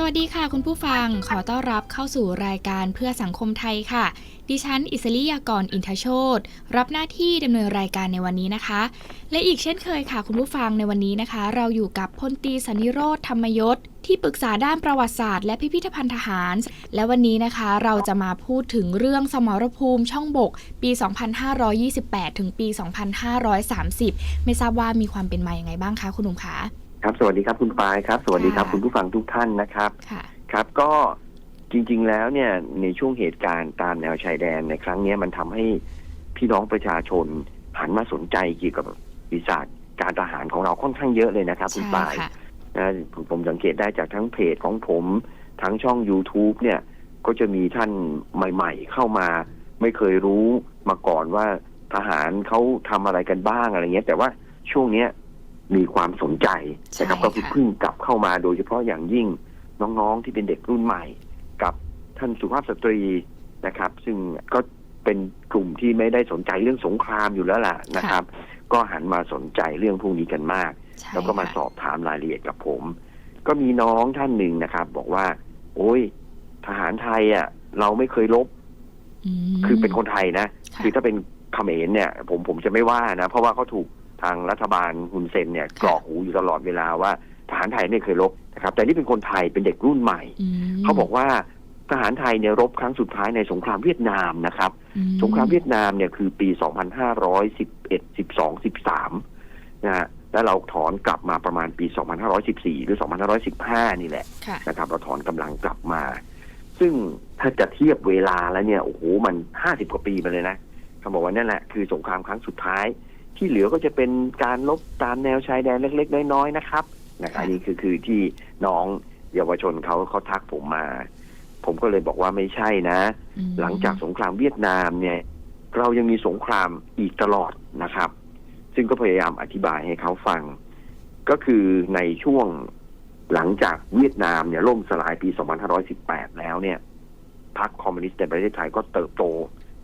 สวัสดีค่ะคุณผู้ฟังขอต้อนรับเข้าสู่รายการเพื่อสังคมไทยค่ะ ดิฉัน อิสริยากรอินทโชตรับหน้าที่ดำเนินรายการในวันนี้นะคะ และอีกเช่นเคยค่ะ คุณผู้ฟังในวันนี้นะคะ เราอยู่กับพลตีสันนิโรธธรรมยศที่ปรึกษาด้านประวัติศาสตร์และพิพิธภัณฑ์ทหาร และวันนี้นะคะเราจะมาพูดถึงเรื่องสมรภูมิช่องบก ปี 2528 ถึงปี 2530 ไม่ทราบว่ามีความเป็นมาอย่างไงบ้างคะคุณหนุ่มคะ ครับ สวัสดีครับคุณปายครับ สวัสดีครับ ค่ะ คุณผู้ฟังทุกท่านนะครับ ค่ะ ครับก็จริง ๆ แล้วเนี่ยในช่วงเหตุการณ์ตามแนวชายแดนในครั้งเนี้ยมันทำให้พี่น้องประชาชนหันมาสนใจเกี่ยวกับวิสาสการทหารของเราค่อนข้างเยอะเลยนะครับ คุณใช่ปาย ค่ะ นะผมผมสังเกตได้จากทั้งเพจของผมทั้งช่อง YouTube เนี่ยก็จะมีท่านใหม่ๆเข้ามา ไม่เคยรู้มาก่อนว่าทหารเขาทำอะไรกันบ้างอะไรเงี้ย แต่ว่าช่วงเนี้ย มีความสนใจนะครับใช่ก็คือค่ะเพิ่งกลับเข้ามาโดยเฉพาะอย่างยิ่งน้องๆที่เป็นเด็กรุ่นใหม่ กับท่านสุภาพสตรีนะครับ ซึ่งก็เป็นกลุ่มที่ไม่ได้สนใจเรื่องสงครามอยู่แล้วล่ะนะครับ ก็หันมาสนใจเรื่องพวกนี้กันมากใช่แล้วก็มาสค่ะอบถามรายละเอียดกับผม ก็มีน้องท่านหนึ่งนะครับ บอกว่า โอ้ย ทหารไทยอะ เราไม่เคยลบมคือเป็นคนไทยนะค่ะคือถ้าเป็นเขมรเนี่ย ผมผมจะไม่ว่านะ เพราะว่าเขาถูก ทางรัฐบาลฮุนเซนเนี่ยกรอกหูอยู่ตลอดเวลาว่าทหารไทยไม่เคยลบนะครับ แต่นี่เป็นคนไทยเป็นเด็กรุ่นใหม่อืมเขาบอกว่าทหารไทยเนี่ยรบครั้งสุดท้ายในสงครามเวียดนามนะครับอืสงครามเวียดนามเนี่ยคือปี 2511 12 13นะฮะแล้วเราถอนกลับมาประมาณปี 2514 หรือ 2515 นี่แหละค่ะนะครับเราถอนกำลังกลับมา ซึ่งถ้าจะเทียบเวลาแล้วเนี่ยโอ้โหมัน 50 กว่าปีมาเลยนะเขาบอกว่านั่นแหละคือสงครามครั้งสุดท้าย ที่เหลือก็จะเป็นการลบตามแนวชายแดนเล็ก ๆ น้อยๆนะครับนะครับค่ะอันนี้คือคือที่น้องเยาวชนเขาเขาทักผมมา ผมก็เลยบอกว่าไม่ใช่นะ อืมหลังจากสงครามเวียดนามเนี่ย เรายังมีสงครามอีกตลอดนะครับ ซึ่งก็พยายามอธิบายให้เขาฟัง ก็คือในช่วงหลังจากเวียดนามเนี่ยล่มสลายปี 2518 แล้วเนี่ยพรรคคอมมิวนิสต์ในประเทศไทยก็เติบโต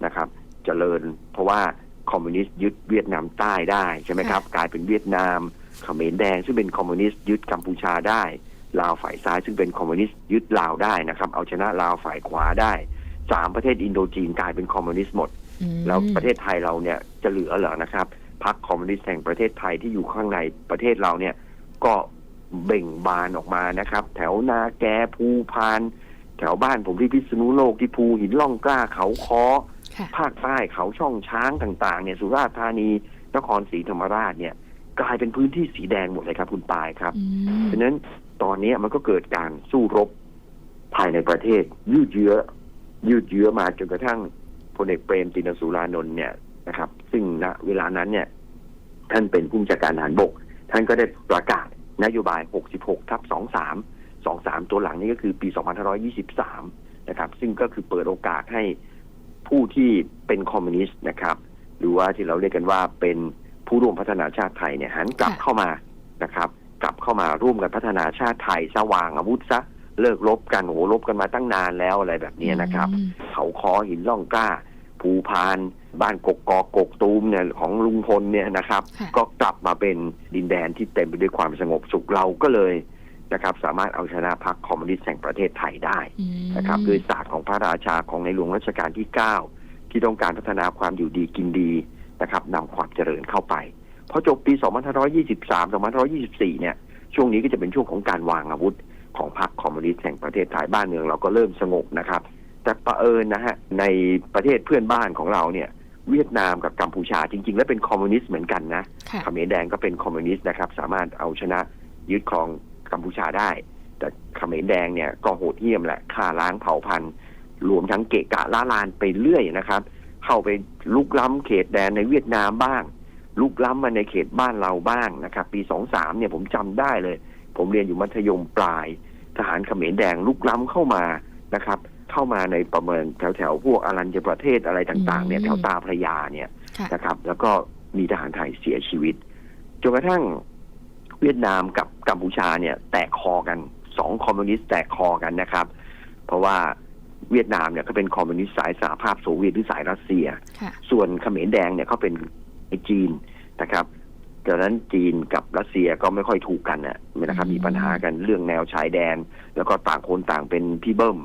นะครับ เจริญเพราะว่า คอมมิวนิสต์ยึดเวียดนามใต้ได้ใช่ไหมครับ กลายเป็นเวียดนามเขมรแดงซึ่งเป็นคอมมิวนิสต์ยึดกัมพูชาได้ลาวฝ่ายซ้ายซึ่งเป็นคอมมิวนิสต์ยึดลาวได้นะครับ เอาชนะลาวฝ่ายขวาได้สามประเทศอินโดจีนกลายเป็นคอมมิวนิสต์หมดอืมแล้วประเทศไทยเราเนี่ยจะเหลือเหรอนะครับพรรคคอมมิวนิสต์แห่งประเทศไทยที่อยู่ข้างในประเทศเราเนี่ย ก็เบ่งบานออกมานะครับ แถวนาแกภูพาน แถวบ้านผมที่พิษณุโลกที่ภูหินล่องกล้าเขาคอค่ะ ภาคใต้เขาช่องช้างต่าง ๆ เนี่ยสุราษฎร์ธานีนครศรีธรรมราชเนี่ยกลายเป็นพื้นที่สีแดงหมดเลยครับคุณปายครับอืมฉะนั้นตอนนี้มันก็เกิดการสู้รบภายในประเทศ ยืดเยื้อ ยืดเยื้อมาจนกระทั่งพลเอกเปรมตินสูรานนท์เนี่ยนะครับ ซึ่งณเวลานั้นเนี่ย ท่านเป็นผู้บัญชาการทหารบก ท่านก็ได้ประกาศนโยบาย 66 ทับ 23 23 ตัวหลังนี้ก็คือปี 2523 นะครับ ซึ่งก็คือเปิดโอกาสให้ ผู้ที่เป็นคอมมิวนิสต์นะครับหรือว่าที่เราเรียกกันว่าเป็นผู้ร่วมพัฒนาชาติไทยเนี่ยหันกลับค่ะเข้ามานะครับ กลับเข้ามาร่วมกันพัฒนาชาติไทยสว่างอาวุธซะเลิกรบกันโอ้โหรบกันมาตั้งนานแล้วอะไรแบบนี้นะครับอืมเขาคอหินล่องกล้า ภูพานบ้านกกอกกกตูมเนี่ยของลุงพลเนี่ยนะครับค่ะก็กลับมาเป็นดินแดนที่เต็มไปด้วยความสงบสุขเราก็เลยนะครับ สามารถเอาชนะพรรคคอมมิวนิสต์แห่งประเทศไทยได้อืมนะครับด้วยศาสตร์ของ พระราชาของในหลวงรัชกาลที่ 9 ที่ต้องการพัฒนาความอยู่ดีกินดีนะครับนำความเจริญเข้าไปพอจบปี 2523 2524 เนี่ย ช่วงนี้ก็จะเป็นช่วงของการวางอาวุธของพรรคคอมมิวนิสต์แห่งประเทศไทยบ้านเมืองเราก็เริ่มสงบนะครับ แต่ประเอิญนะฮะในประเทศเพื่อนบ้านของเราเนี่ยเวียดนามกับกัมพูชาจริง ๆ แล้วเป็นคอมมิวนิสต์เหมือนกันนะค่ะเขมรแดงก็เป็นคอมมิวนิสต์นะครับ สามารถเอาชนะยึดครองกัมพูชาได้ แต่เขมรแดงเนี่ยก็โหดเหี้ยมแหละฆ่าล้างเผ่าพันธุ์ รวมทั้งเกะกะล้าลานไปเรื่อยนะครับ เข้าไปลุกล้ำเขตแดนในเวียดนามบ้าง ลุกล้ำมาในเขตบ้านเราบ้างนะครับ ปีสองสามเนี่ยผมจำได้เลย ผมเรียนอยู่มัธยมปลาย ทหารเขมรแดงลุกล้ำเข้ามานะครับ เข้ามาในประเมินแถวๆพวกอารัญญประเทศอะไรต่าง ๆเนี่ยอืมแถวตาพระยาเนี่ยค่ะนะครับ แล้วก็มีทหารไทยเสียชีวิตจนกระทั่งเวียดนามกับกัมพูชาเนี่ย แตกคอกันสองคอมมิวนิสต์แตกคอกันนะครับ เพราะว่า เวียดนามเนี่ยก็เป็นคอมมิวนิสต์สายสหภาพโซเวียตหรือสายรัสเซียค่ะส่วนเขมรแดงเนี่ยเขาเป็นไอจีนนะครับดังนั้นจีนกับรัสเซียก็ไม่ค่อยถูกกันน่ะนะครับอืมมีปัญหากันเรื่องแนวชายแดน แล้วก็ต่างคนต่างเป็นพี่เบิ้ม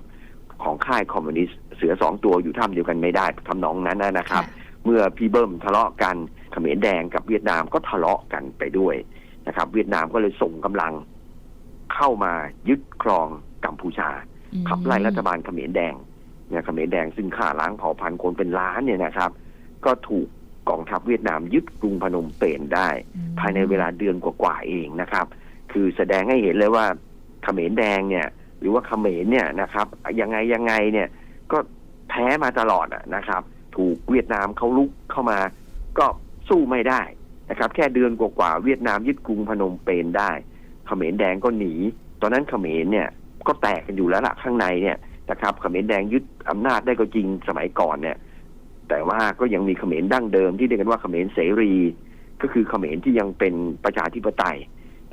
ของค่ายคอมมิวนิสต์เสือสองตัวอยู่ท่ามเดียวกันไม่ได้ทำนองนั้นนะนะครับ เมื่อพี่เบิ้มทะเลาะกันเขมรแดงกับเวียดนามก็ทะเลาะกันไปด้วยนะครับ เวียดนามก็เลยส่งกำลังเข้ามายึดครองกัมพูชาอืม ขับไล่รัฐบาลเขมรแดงเนี่ยเขมรแดงซึ่งฆ่าล้างเผ่าพันธุ์คนเป็นล้านเนี่ยนะครับ ก็ถูกกองทัพเวียดนามยึดกรุงพนมเปญได้อืมภายในเวลาเดือนกว่าๆเองนะครับ คือแสดงให้เห็นเลยว่าเขมรแดงเนี่ย หรือว่าเขมรเนี่ยนะครับ ยังไงยังไงเนี่ยก็แพ้มาตลอดอะนะครับ ถูกเวียดนามเขาลุกเข้ามา ก็สู้ไม่ได้นะครับ แค่เดือนกว่าๆเวียดนามยึดกรุงพนมเปญได้ เขมรแดงก็หนี ตอนนั้นเขมรเนี่ย ก็แตกกันอยู่แล้วล่ะข้างในเนี่ยนะครับเขมรแดงยึดอำนาจได้ก็จริงสมัยก่อนเนี่ย แต่ว่าก็ยังมีเขมรดั้งเดิมที่เรียกกันว่าเขมรเสรี ก็คือเขมรที่ยังเป็นประชาธิปไตย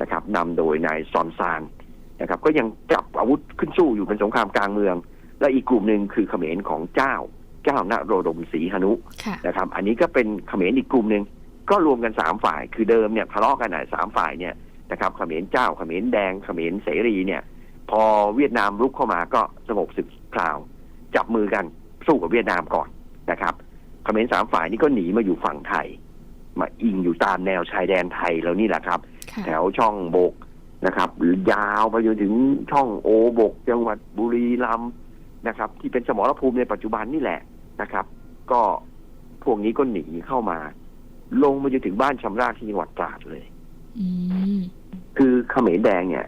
นะครับนำโดยนายซอนซานนะครับ ก็ยังจับอาวุธขึ้นสู้อยู่เป็นสงครามกลางเมือง และอีกกลุ่มหนึ่งคือเขมรของเจ้าเจ้านโรดมศรีหนุค่ะนะครับ อันนี้ก็เป็นเขมรอีกกลุ่มหนึ่งก็รวมกันสามฝ่ายคือเดิมเนี่ยทะเลาะกันอะสามฝ่ายเนี่ยนะครับเขมรเจ้าเขมรแดงเขมรเสรีเนี่ย พอเวียดนามรุกเข้ามาก็สงบศึกคราว จับมือกันสู้กับเวียดนามก่อนนะครับเขมรสามฝ่ายนี้ก็หนีมาอยู่ฝั่งไทย มาอิงอยู่ตามแนวชายแดนไทยแล้วนี่แหละครับค่ะแถวช่องบกนะครับยาวไปจนถึงช่องโอบก จังหวัดบุรีรัมย์นะครับ ที่เป็นสมรภูมิในปัจจุบันนี่แหละนะครับ ก็พวกนี้ก็หนีเข้ามา ลงมาจนถึงบ้านชำราบที่จังหวัดตราดเลยอืมคือเขมรแดงเนี่ย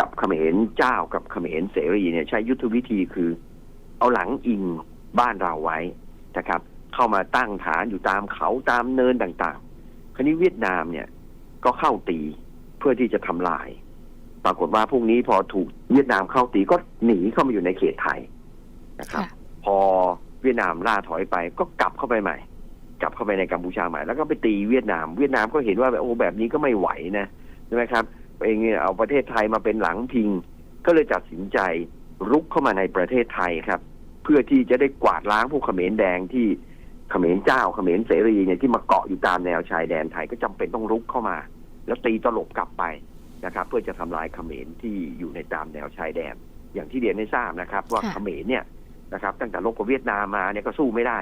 กับเขมรเจ้ากับเขมรเสรีเนี่ยใช้ยุทธวิธีคือเอาหลังอิงบ้านเราไว้นะครับ เข้ามาตั้งฐานอยู่ตามเขาตามเนินต่างๆ คราวนี้เวียดนามเนี่ยก็เข้าตีเพื่อที่จะทำลาย ปรากฏว่าพวกนี้พอถูกเวียดนามเข้าตีก็หนีเข้ามาอยู่ในเขตไทยนะครับค่ะพอเวียดนามล่าถอยไปก็กลับเข้าไปใหม่ กลับเข้าไปในกัมพูชาใหม่แล้วก็ไปตีเวียดนาม เวียดนามก็เห็นว่าแบบโอ้แบบนี้ก็ไม่ไหวนะใช่ไหมครับ เองเนี่ยเอาประเทศไทยมาเป็นหลังพิง ก็เลยตัดสินใจรุกเข้ามาในประเทศไทยครับ เพื่อที่จะได้กวาดล้างพวกเขมรแดงที่เขมรเจ้าเขมรเสรีเนี่ยที่มาเกาะอยู่ตามแนวชายแดนไทยก็จำเป็นต้องรุกเข้ามา แล้วตีตลบกลับไปนะครับ เพื่อจะทำลายเขมรที่อยู่ในตามแนวชายแดน อย่างที่เรียนให้ทราบนะครับ ว่าค่ะเขมรเนี่ยนะครับ ตั้งแต่รบกับเวียดนามมาเนี่ยก็สู้ไม่ได้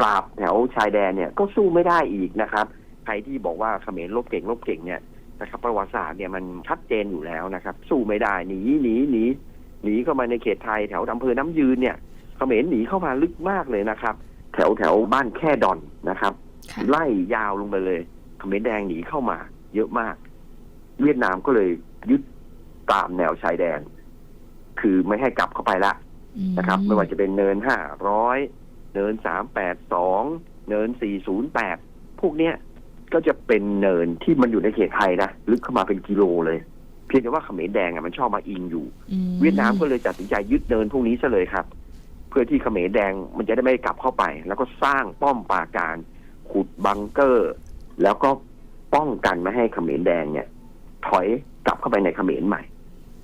ปราบแถวชายแดนเนี่ยก็สู้ไม่ได้อีกนะครับใครที่บอกว่าเขมรลบเก่งลบเก่งเนี่ย นะครับประวัติศาสตร์เนี่ยมันชัดเจนอยู่แล้วนะครับ สู้ไม่ได้หนีหนีหนีหนีเข้ามาในเขตไทยแถวอำเภอน้ำยืนเนี่ยเขมรหนีเข้ามาลึกมากเลยนะครับ แถวแถวบ้านแค่ดอนนะครับค่ะไล่ยาวลงไปเลยเขมรแดงหนีเข้ามา เยอะมาก เวียดนามก็เลยยึดตามแนวชายแดน คือไม่ให้กลับเข้าไปละอืนะครับ ไม่ว่าจะเป็นเนินห้าร้อยเนินสามแปดสองเนินสี่ศูนย์แปดพวกเนี้ย ก็จะเป็นเนินที่มันอยู่ในเขตไทยนะลึกเข้ามาเป็นกิโลเลย เพียงแต่ว่าเขมรแดงอะมันชอบมาอิงอยู่อืมเวียดนามก็เลยตัดสินใจยึดเนินพวกนี้ซะเลยครับ เพื่อที่เขมรแดงมันจะได้ไม่กลับเข้าไป แล้วก็สร้างป้อมปราการ ขุดบังเกอร์ แล้วก็ป้องกันไม่ให้เขมรแดงเนี่ย ถอยกลับเข้าไปในเขมรใหม่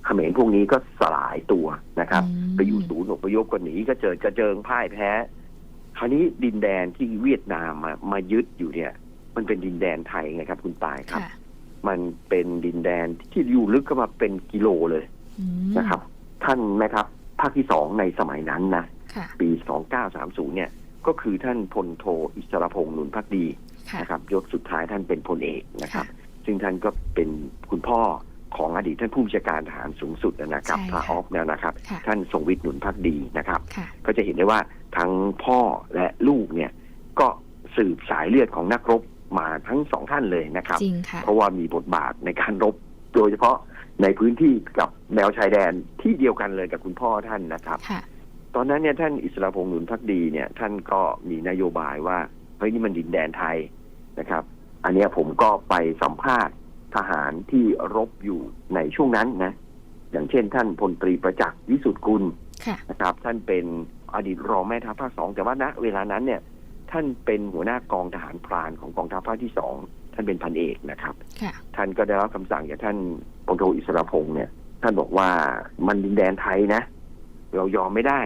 เขมรพวกนี้ก็สลายตัวนะครับมไปอยู่ศูนย์อพยพก็หนีก็เจอกระเจิงพ่ายแพ้ คราวนี้ดินแดนที่เวียดนามมามายึดอยู่เนี่ย มันเป็นดินแดนไทยไงครับ คุณตายครับ ค่ะมันเป็นดินแดนที่อยู่ลึกเข้ามาเป็นกิโลเลยอืมนะครับ ท่านนะครับภาคที่สองในสมัยนั้นนะ ค่ะปี 2930 เนี่ย ก็คือท่านพลโทอิสรพงษ์หนุนพักดีค่ะ นะครับ ยศสุดท้ายท่านเป็นพลเอกนะครับค่ะซึ่งท่านก็เป็นคุณพ่อของอดีตท่านผู้บัญชาการทหารสูงสุดนะครับใช่พระค่ะออฟเนี่ยนะครับ ค่ะ ท่านทรงวิทย์หนุนพักดีนะครับ ค่ะ ก็จะเห็นได้ว่าทั้งพ่อและลูกเนี่ย ก็สืบสายเลือดของนักรบ มาทั้งสองท่านเลยนะครับ จริงค่ะ เพราะว่ามีบทบาทในการรบโดยเฉพาะในพื้นที่กับแนวชายแดนที่เดียวกันเลยกับคุณพ่อท่านนะครับ ค่ะ ตอนนั้นเนี่ยท่านอิสระพงษ์หนุนพักดีเนี่ยท่านก็มีนโยบายว่าเฮ้ยนี่มันดินแดนไทยนะครับ อันเนี้ยผมก็ไปสัมภาษณ์ทหารที่รบอยู่ในช่วงนั้นนะ อย่างเช่น ท่านพลตรีประจักษ์วิสุทธิ์กุลค่ะ นะครับ ท่านเป็นอดีตรองแม่ทัพภาคสองแต่ว่าณเวลานั้นเนี่ย ท่านเป็นหัวหน้ากองทหารพรานของกองทัพภาคที่สองท่านเป็นพันเอกนะครับค่ะท่านก็ได้รับคำสั่งจากท่านพลโทอิสระพงษ์เนี่ย ท่านบอกว่ามันดินแดนไทยนะ เรายอมไม่ได้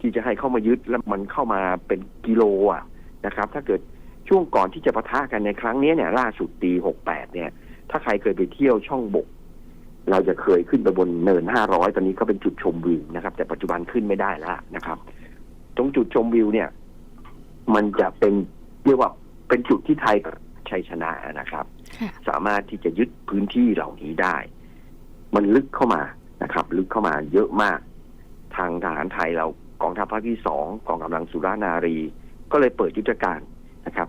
ที่จะให้เข้ามายึดแล้วมันเข้ามาเป็นกิโลอะนะครับ ถ้าเกิดช่วงก่อนที่จะปะทะกันในครั้งนี้เนี่ย ล่าสุดปีหกแปดเนี่ย ถ้าใครเคยไปเที่ยวช่องบก เราจะเคยขึ้นไปบนเนินห้าร้อยตอนนี้ก็เป็นจุดชมวิวนะครับ แต่ปัจจุบันขึ้นไม่ได้แล้วนะครับ ตรงจุดชมวิวเนี่ย มันจะเป็นเรียกว่าเป็นจุดที่ไทยชัยชนะนะครับค่ะสามารถที่จะยึดพื้นที่เหล่านี้ได้ มันลึกเข้ามานะครับ ลึกเข้ามาเยอะมาก ทางทหารไทยเรากองทัพภาคที่สองกองกำลังสุรานารี ก็เลยเปิดยุทธการนะครับ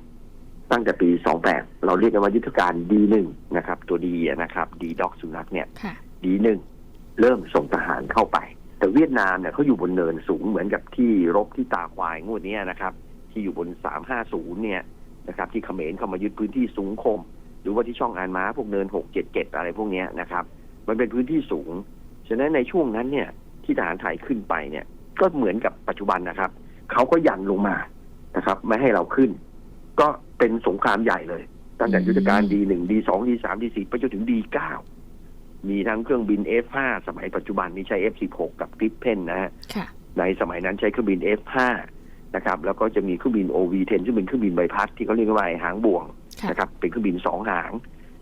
ตั้งแต่ปี 28 เราเรียกกันว่ายุทธการดีหนึ่งนะครับ ตัวดีนะครับดีด็อกสุนัขเนี่ยค่ะดีหนึ่งเริ่มส่งทหารเข้าไป แต่เวียดนามเนี่ยเขาอยู่บนเนินสูงเหมือนกับที่รบที่ตาควายงวดเนี้ยนะครับ ที่อยู่บน 350 เนี่ยนะครับที่เขมรเข้ามายึดพื้นที่สูงคม หรือว่าที่ช่องอานม้าพวกเนิน 677 อะไรพวกเนี้ยนะครับมันเป็นพื้นที่สูง ฉะนั้นในช่วงนั้นเนี่ยที่ทหารไทยขึ้นไปเนี่ยก็เหมือนกับปัจจุบันนะครับเขาก็ยันลงมานะครับ ไม่ให้เราขึ้น ก็เป็นสงครามใหญ่เลย ตั้งแต่ยุทธการดีหนึ่งดีสองดีสามดีสี่ไปจนถึงดีเก้ามีทั้งเครื่องบิน F5 สมัยปัจจุบันนี้ใช้ F16 กับกริปเพนนะฮะค่ะในสมัยนั้นใช้เครื่องบิน F5 นะครับ แล้วก็จะมีเครื่องบิน OV10 ซึ่งเป็นเครื่องบินใบพัดที่เขาเรียกว่าไอ้หางบ่วงค่ะนะครับ เป็นเครื่องบินสองหาง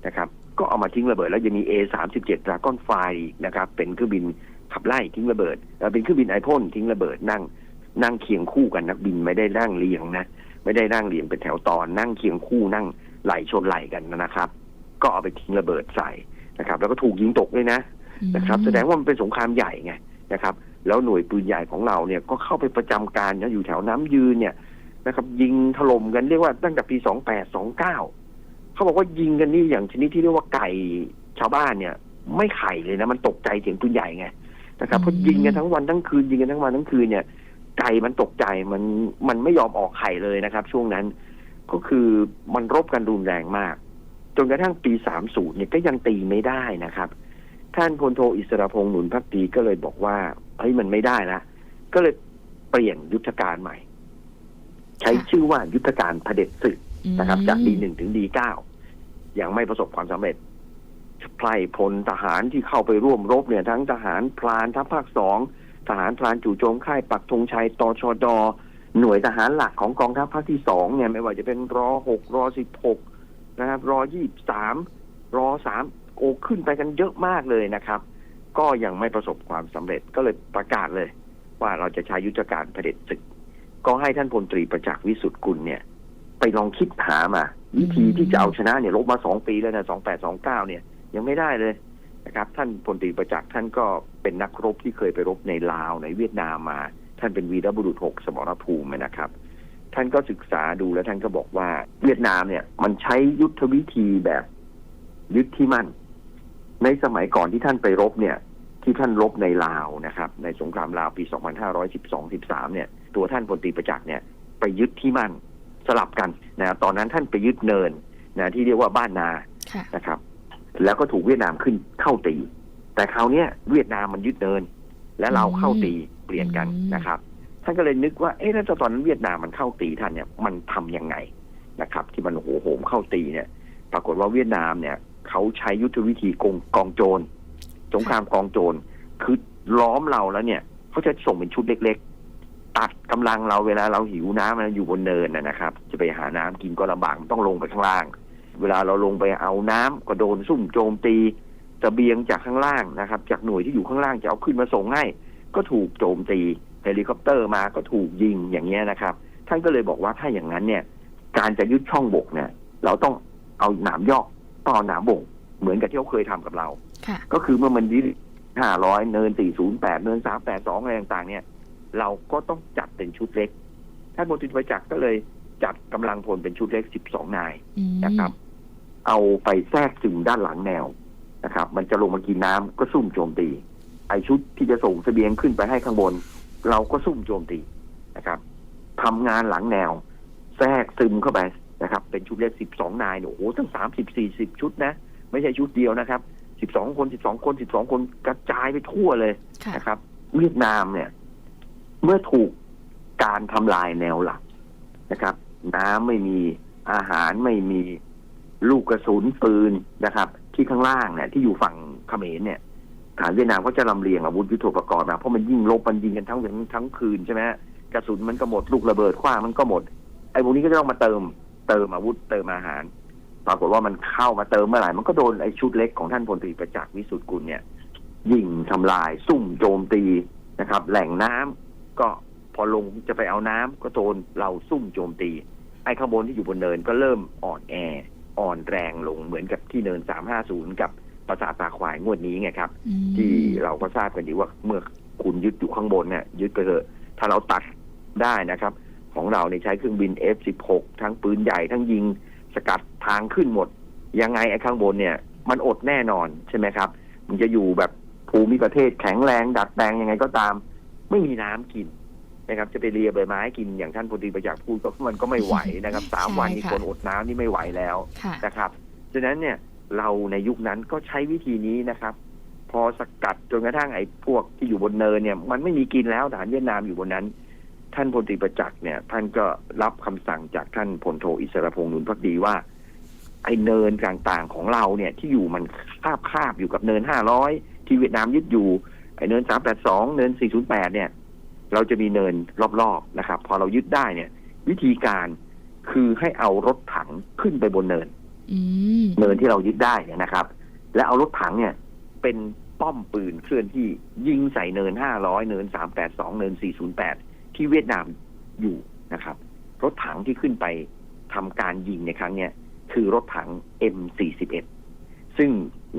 นะครับ ก็เอามาทิ้งระเบิด แล้วยังมี A37 Dragon Fly นะครับ เป็นเครื่องบินขับไล่ทิ้งระเบิดแล้วเป็นเครื่องบินไอพ่นทิ้งระเบิดนั่ง นั่งเคียงคู่กันนักบินไม่ได้นั่งเรียงนะไม่ได้นั่งเรียงเป็นแถวตอนนั่งเคียงคู่นั่งไหลชนไหลกันนะครับ ก็เอาไปทิ้งระเบิดใส่นะครับ แล้วก็ถูกยิงตกด้วยนะนะครับ แสดงว่ามันเป็นสงครามใหญ่ไงนะครับ แล้วหน่วยปืนใหญ่ของเราเนี่ยก็เข้าไปประจำการนะอยู่แถวน้ำยืนเนี่ยนะครับ ยิงถล่มกันเรียกว่าตั้งแต่ปีสองแปดสองเก้าเขาบอกว่ายิงกันนี่อย่างชนิดที่เรียกว่าไก่ชาวบ้านเนี่ย ไม่ไข่เลยนะมันตกใจเสียงปืนใหญ่ไงนะครับเพราะยิงกันทั้งวันทั้งคืนยิงกันทั้งวันทั้งคืนเนี่ย ไก่มันตกใจมันมันไม่ยอมออกไข่เลยนะครับ ช่วงนั้นก็คือมันรบกันรุนแรงมาก จนกระทั่งปีสามศูนย์เนี่ยก็ยังตีไม่ได้นะครับ ท่านพลโทอิสระพงษ์หนุนพักดีก็เลยบอกว่า เฮ้ยมันไม่ได้ละก็เลยเปลี่ยนยุทธการใหม่ ใช้ชื่อว่ายุทธการเผด็จศึกนะครับ จากดีหนึ่งถึงดีเก้ายังไม่ประสบความสำเร็จไพร่พลทหารที่เข้าไปร่วมรบเนี่ยทั้งทหารพรานทัพภาคสองทหารพรานจู่โจมค่ายปักธงชัยตชดหน่วยทหารหลักของกองทัพภาคที่สองเนี่ยไม่ว่าจะเป็นรอหกรอสิบหกนะครับรอยี่สามรอสามโอขึ้นไปกันเยอะมากเลยนะครับ ก็ยังไม่ประสบความสำเร็จก็เลยประกาศเลย ว่าเราจะใช้ยุทธการเผด็จศึก ก็ให้ท่านพลตรีประจักษ์วิสุทธ์กุลเนี่ย ไปลองคิดหามา วิธีที่จะเอาชนะเนี่ยลบมาสองปีแล้วนะสองแปดสองเก้าเนี่ย ยังไม่ได้เลยนะครับ ท่านพลตรีประจักษ์ท่านก็เป็นนักรบที่เคยไปรบในลาวในเวียดนามมา ท่านเป็นวีรบุรุษหกสมรภูมินะครับ ท่านก็ศึกษาดูแล้วท่านก็บอกว่าเวียดนามเนี่ย มันใช้ยุทธวิธีแบบยึดที่มั่น ในสมัยก่อนที่ท่านไปรบเนี่ย ที่ท่านรบในลาวนะครับ ในสงครามลาวปี 2512-13 เนี่ย ตัวท่านพลตรีประจักษ์เนี่ยไปยึดที่มั่นสลับกันนะตอนนั้นท่านไปยึดเนินนะที่เรียกว่าบ้านนาค่ะนะครับ แล้วก็ถูกเวียดนามขึ้นเข้าตี แต่คราวเนี้ยเวียดนามมันยึดเนิน และเราเข้าตีเปลี่ยนกันอืมนะครับ ท่านก็เลยนึกว่าเอ๊ะแล้วตอนนั้นเวียดนามมันเข้าตีท่านเนี่ยมันทำยังไงนะครับ ที่มันโหโหมเข้าตีเนี่ย ปรากฏว่าเวียดนามเนี่ย เขาใช้ยุทธวิธีกองกองโจรสงครามกองโจรคือล้อมเราแล้วเนี่ยเขาจะส่งเป็นชุดเล็ก ๆ ตัดกำลังเราเวลาเราหิวน้ำมันอยู่บนเนินนะครับ จะไปหาน้ำกินก็ลำบากต้องลงไปข้างล่าง เวลาเราลงไปเอาน้ำก็โดนซุ่มโจมตีตะเบียงจากข้างล่างนะครับ จากหน่วยที่อยู่ข้างล่างจะเอาขึ้นมาส่งให้ก็ถูกโจมตีเฮลิคอปเตอร์มาก็ถูกยิงอย่างเงี้ยนะครับ ท่านก็เลยบอกว่าถ้าอย่างนั้นเนี่ย การจะยึดช่องบกเนี่ย เราต้องเอาหนามยอก ต่อหนามบ่งเหมือนกับที่เขาเคยทำกับเราค่ะก็คือเมื่อมันยึดห้าร้อยเนินสี่ศูนย์แปดเนินสามแปดสองอะไรต่างๆ เนี่ย เราก็ต้องจัดเป็นชุดเล็ก ท่านพลตรีประจักษ์ก็เลยจัดกำลังพลเป็นชุดเล็กสิบสองนายอืมนะครับ เอาไปแทรกซึมด้านหลังแนวนะครับ มันจะลงมากินน้ำก็ซุ่มโจมตี ไอชุดที่จะส่งเสบียงขึ้นไปให้ข้างบน เราก็ซุ่มโจมตีนะครับทำงานหลังแนว แทรกซึมเข้าไป นะครับ เป็นชุดเล็กสิบสองนายเนี่ยโอ้โหตั้งสามสิบสี่สิบชุดนะ ไม่ใช่ชุดเดียวนะครับสิบสองคนสิบสองคนสิบสองคนกระจายไปทั่วเลยค่ะนะครับ เวียดนามเนี่ย เมื่อถูกการทำลายแนวหลักนะครับ น้ำไม่มีอาหารไม่มีลูกกระสุนปืนนะครับ ที่ข้างล่างเนี่ยที่อยู่ฝั่งเขมรเนี่ยฐานเวียดนามเขาจะลำเลียงอาวุธยุทโธปกรณ์มาเพราะมันยิ่งลบมันยิงกันทั้งวันทั้งคืนใช่ไหมฮะกระสุนมันก็หมดลูกระเบิดขว้างมันก็หมดไอ้พวกนี้ก็จะต้องมาเติม เติมอาวุธเติมอาหาร ปรากฏว่ามันเข้ามาเติมเมื่อไหร่มันก็โดนไอ้ชุดเล็กของท่านพลตรีประจักษ์วิสุทธิ์กุลเนี่ย ยิงทำลาย ซุ่มโจมตีนะครับ แหล่งน้ำก็พอลงจะไปเอาน้ำก็โดนเราซุ่มโจมตี ไอ้ข้างบนที่อยู่บนเนินก็เริ่มอ่อนแออ่อนแรงลงเหมือนกับที่เนิน350กับปราสาทตาควายงวดนี้ไงครับอืมที่เราก็ทราบกันดีว่าเมื่อคุณยึดอยู่ข้างบนเนี่ยยึดไปเถอะถ้าเราตัดได้นะครับ ของเราเนี่ยใช้เครื่องบิน F16 ทั้งปืนใหญ่ทั้งยิงสกัดทางขึ้นหมด ยังไงไอ้ข้างบนเนี่ย มันอดแน่นอนใช่ไหมครับ มันจะอยู่แบบภูมิประเทศแข็งแรงดัดแปลงยังไงก็ตาม ไม่มีน้ำกินนะครับ จะไปเลียใบไม้กินอย่างท่านพลตรีประจักษ์พูดก็มันก็ไม่ไหวนะครับสามวันมีคนอดน้ำนี่ไม่ไหวแล้วค่ะนะครับฉะนั้นเนี่ยเราในยุคนั้นก็ใช้วิธีนี้นะครับ พอสกัดจนกระทั่งไอ้พวกที่อยู่บนเนินเนี่ย มันไม่มีกินแล้วทหารเวียดนามอยู่บนนั้น ท่านพลตรีประจักษ์เนี่ย ท่านก็รับคำสั่งจากท่านพลโทอิสรพงษ์หนุนพักดีว่า ไอ้เนินต่างๆของเราเนี่ย ที่อยู่มันคาบคาบๆอยู่กับเนินห้าร้อยที่เวียดนามยึดอยู่ไอ้เนินสามแปดสองเนินสี่ศูนย์แปดเนี่ย เราจะมีเนินรอบๆนะครับ พอเรายึดได้เนี่ย วิธีการคือให้เอารถถังขึ้นไปบนเนินอืมเนินที่เรายึดได้เนี่ยนะครับ และเอารถถังเนี่ย เป็นป้อมปืนเคลื่อนที่ยิงใส่เนิน500เนิน382เนิน408 ที่เวียดนามอยู่นะครับ รถถังที่ขึ้นไปทำการยิงในครั้งเนี้ยคือรถถัง M41 ซึ่ง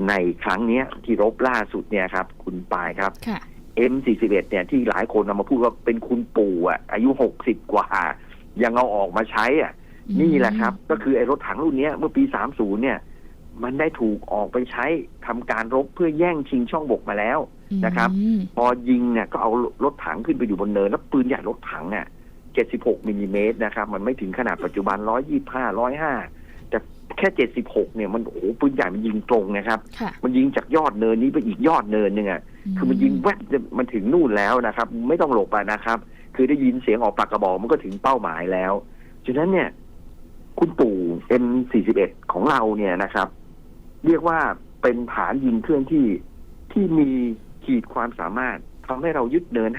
ในครั้งเนี้ยที่รบล่าสุดเนี่ยครับ คุณปายครับค่ะ M41 เนี่ยที่หลายคนเอามาพูดว่าเป็นคุณปู่อะอายุ60กว่า ยังเอาออกมาใช้อะ นี่แหละครับ ก็คือไอ้รถถังรุ่นเนี้ยเมื่อปี30เนี่ย มันได้ถูกออกไปใช้ทำการรบเพื่อแย่งชิงช่องบกมาแล้ว นะครับอืมพอยิงเนี่ยก็เอารถถังขึ้นไปอยู่บนเนิน แล้วปืนใหญ่รถถังเนี่ย76มิลลิเมตรนะครับ มันไม่ถึงขนาดปัจจุบัน125 105แต่แค่76เนี่ยมันโอ้โหปืนใหญ่มันยิงตรงนะครับค่ะมันยิงจากยอดเนินนี้ไปอีกยอดเนินหนึงอะคือมันยิงแวบมันถึงนู่นแล้วนะครับ ไม่ต้องหลบอะนะครับ คือได้ยินเสียงออกปากกระบอกมันก็ถึงเป้าหมายแล้วฉะนั้นเนี่ย คุณปู่ M41 ของเราเนี่ยนะครับ เรียกว่าเป็นฐานยิงเคลื่อนที่ที่มี ขีดความสามารถทำให้เรายึดเนิน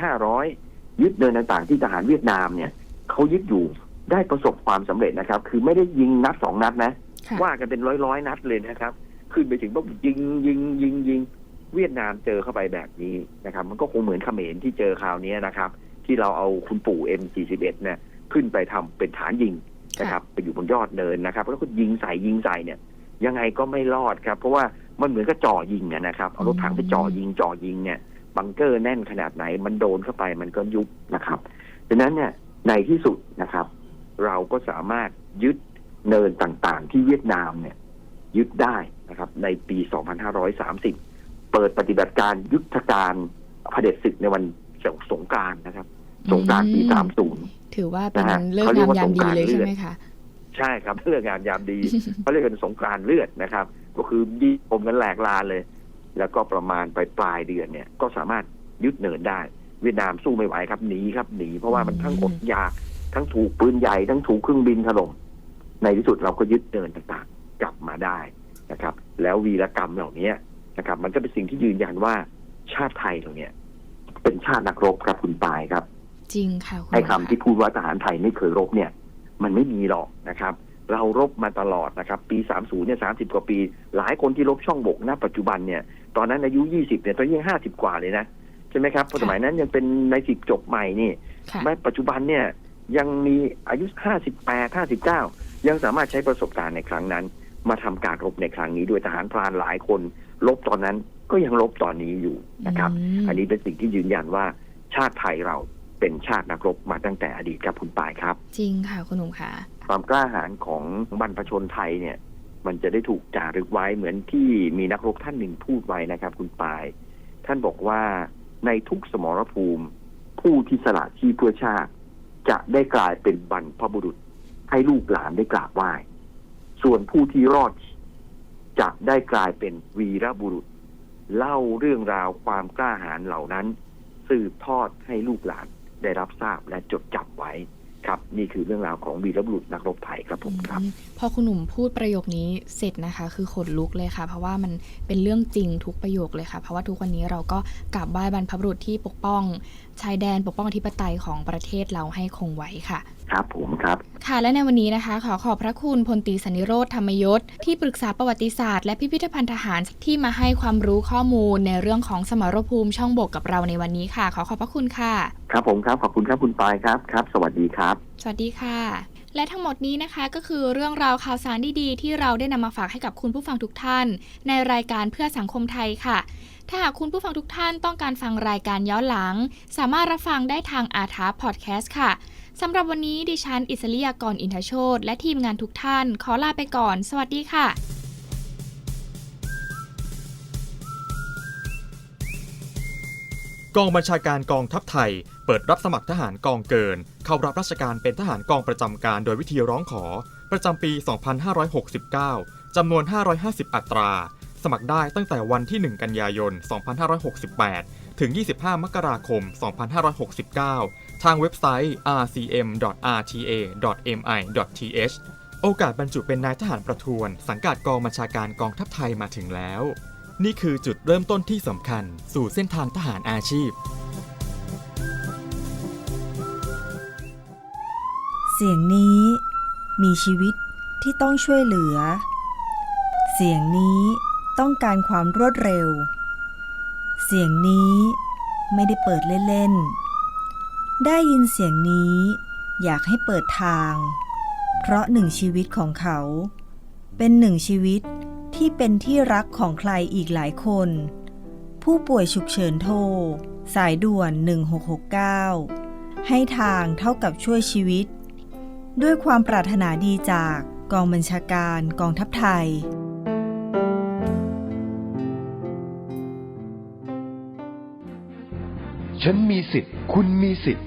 500ยึดเนินต่างๆที่ทหารเวียดนามเนี่ยเขายึดอยู่ได้ประสบความสำเร็จนะครับ คือไม่ได้ยิงนัดสองนัดนะค่ะว่ากันเป็นร้อยร้อยๆนัดเลยนะครับ ขึ้นไปถึงปุ๊บยิงยิงยิงยิงเวียดนามเจอเข้าไปแบบนี้นะครับ มันก็คงเหมือนเขมรที่เจอคราวนี้นะครับ ที่เราเอาคุณปู่ M41 เนี่ยขึ้นไปทำเป็นฐานยิงนะครับ ไปอยู่บนยอดเนินนะครับ แล้วก็ยิงใส่ยิงใส่เนี่ย ยังไงก็ไม่รอดครับ เพราะว่า มันเหมือนกับจ่อยิงอะนะครับเอารถถังไปจ่อยิงจ่อยิงเนี่ยบังเกอร์แน่นขนาดไหน มันโดนเข้าไปมันก็ยุบนะครับดังนั้นเนี่ยในที่สุดนะครับ เราก็สามารถยึดเนินต่างๆ ที่เวียดนามเนี่ยยึดได้นะครับ ในปี 2530 เปิดปฏิบัติการยุทธการเผด็จศึกในวันสงกรานต์นะครับ สงกรานต์ปีอืม30 ถือว่าเป็นนะฮะเลิกเขาเรียงากมว่ายามดีสงกรานต์เลยเลือดใช่ไหมคะ ใช่ครับเรื่องงานยามดีเขาเรียกกันสงกรานต์เลือดนะครับ ก็คือดีผมกันแหลกลานเลย แล้วก็ประมาณไปปลายเดือนเนี่ย ก็สามารถยึดเนินได้ เวียดนามสู้ไม่ไหวครับหนีครับหนีเพราะว่ามันทั้งอดอยากทั้งถูกปืนใหญ่ทั้งถูกเครื่องบินถล่มในที่สุดเราก็ยึดเนินต่างๆ กลับมาได้นะครับ แล้ววีรกรรมเหล่านี้นะครับ มันก็เป็นสิ่งที่ยืนยันว่าชาติไทยเราเนี่ยเป็นชาตินักรบครับคุณปายครับ จริงค่ะคุณไอ้หมอคำที่พูดว่าทหารไทยไม่เคยรบเนี่ย มันไม่มีหรอกนะครับ เรารบมาตลอดนะครับ ปี 30 เนี่ย 30 กว่าปี หลายคนที่รบช่องบกณปัจจุบันเนี่ย ตอนนั้นอายุ 20 เนี่ยตอนนี้ยัง50 กว่าเลยนะใช่ไหมครับเพราะสมัยนั้นยังเป็นในสิบจบใหม่นี่ค่ะแม้ปัจจุบันเนี่ยยังมีอายุ 58 59 ยังสามารถใช้ประสบการณ์ในครั้งนั้น มาทำการรบในครั้งนี้ด้วยทหารพรานหลายคนรบตอนนั้นก็ยังรบตอนนี้อยู่นะครับมอันนี้เป็นสิ่งที่ยืนยันว่าชาติไทยเรา เป็นชาตินักรบมาตั้งแต่อดีตครับคุณปายครับ จริงค่ะคุณหนุ่มค่ะ ความกล้าหาญของบรรพชนไทยเนี่ย มันจะได้ถูกจารึกไว้เหมือนที่มีนักรบท่านหนึ่งพูดไว้นะครับ คุณปาย ท่านบอกว่าในทุกสมรภูมิ ผู้ที่สละชีพเพื่อชาติ จะได้กลายเป็นบรรพบุรุษ ให้ลูกหลานได้กราบไหว้ส่วนผู้ที่รอด จะได้กลายเป็นวีรบุรุษ เล่าเรื่องราวความกล้าหาญเหล่านั้น สืบทอดให้ลูกหลาน ได้รับทราบและจดจำไว้ครับ นี่คือเรื่องราวของวีรบุรุษนักรบไทยครับผมครับ พอคุณหนุ่มพูดประโยคนี้เสร็จนะคะ คือขนลุกเลยค่ะ เพราะว่ามันเป็นเรื่องจริงทุกประโยคเลยค่ะ เพราะว่าทุกวันนี้เราก็กราบไหว้บรรพบุรุษที่ปกป้อง ชายแดนปกป้องอธิปไตยของประเทศเราให้คงไว้ค่ะ ครับผมครับ ค่ะและในวันนี้นะคะ ขอขอบพระคุณพลตรีสันนิโรธธรรมยศ ที่ปรึกษาประวัติศาสตร์และพิพิธภัณฑ์ทหารที่มาให้ความรู้ข้อมูลในเรื่องของสมรภูมิช่องบกกับเราในวันนี้ค่ะ ขอขอบพระคุณค่ะ ครับผมครับขอบคุณครับคุณปายครับครับ สวัสดีครับ สวัสดีค่ะและทั้งหมดนี้นะคะก็คือเรื่องราวข่าวสารดีๆ ที่เราได้นำมาฝากให้กับคุณผู้ฟังทุกท่าน ในรายการเพื่อสังคมไทยค่ะ ถ้าหากคุณผู้ฟังทุกท่านต้องการฟังรายการย้อนหลัง สามารถรับฟังได้ทางอาทาพอดแคสต์ค่ะ สำหรับวันนี้ดิฉันอิสริยากรอินทโชตและทีมงานทุกท่าน ขอลาไปก่อน สวัสดีค่ะกองบัญชาการกองทัพไทย เปิดรับสมัครทหารกองเกิน เข้ารับราชการเป็นทหารกองประจำการโดยวิธีร้องขอ ประจำปี 2569 จำนวน 550 อัตรา สมัครได้ตั้งแต่วันที่ 1 กันยายน 2568 ถึง 25 มกราคม 2569 ทางเว็บไซต์ rcm.rta.mi.th โอกาสบรรจุเป็นนายทหารประทวน สังกัดกองบัญชาการกองทัพไทยมาถึงแล้ว นี่คือจุดเริ่มต้นที่สำคัญ สู่เส้นทางทหารอาชีพ เสียงนี้มีชีวิตที่ต้องช่วยเหลือ เสียงนี้ต้องการความรวดเร็ว เสียงนี้ไม่ได้เปิดเล่นๆ ได้ยินเสียงนี้ อยากให้เปิดทาง เพราะหนึ่งชีวิตของเขา เป็นหนึ่งชีวิตที่เป็นที่รักของใครอีกหลายคน ผู้ป่วยฉุกเฉินโทร สายด่วน 1669 ให้ทางเท่ากับช่วยชีวิต ด้วยความปรารถนาดีจากกองบัญชาการกองทัพไทยฉันมีสิทธิ์ คุณมีสิทธิ์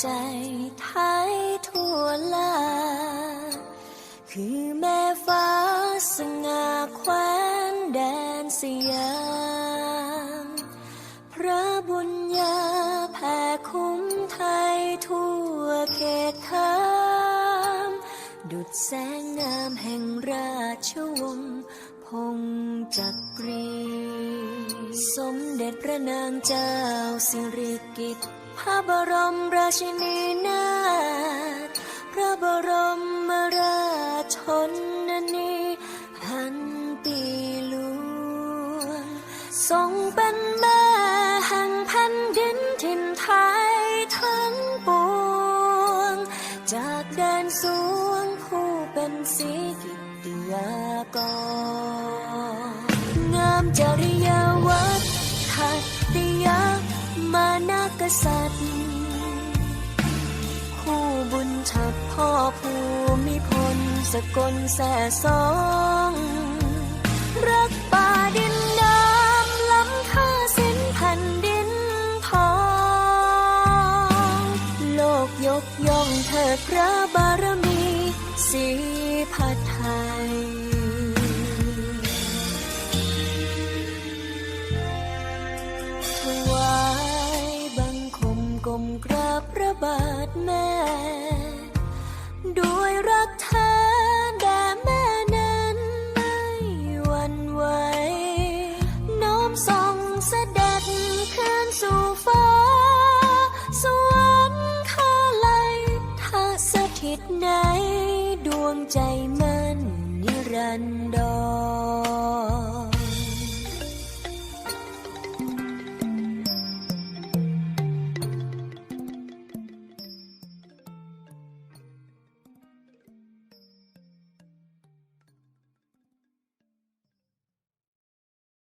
ใจไทยทั่วลา คือแม่ฟ้าสง่าแคว้นแดนสยาม พระบุญญาแผ่คุ้มไทยทั่วเขตขามดุดแสงงามแห่งราชวงศ์พงจักรี สมเด็จพระนางเจ้าสิริกิติ์ พระบรมราชินีนาถพระบรมราชชนนีพันปีหลวงทรงเป็นแม่แห่งแผ่นดินถิ่นไทยทั้งปวง จากแดนสวงผู้เป็นสีกิตติยากรงามจริ พ่อภูมิพลสกลแส่สอง รักป่าดินน้ำล้ำค่าสิ้นแผ่นดินทอง โลกยกย่องเธอพระบารมีสีพัดไทย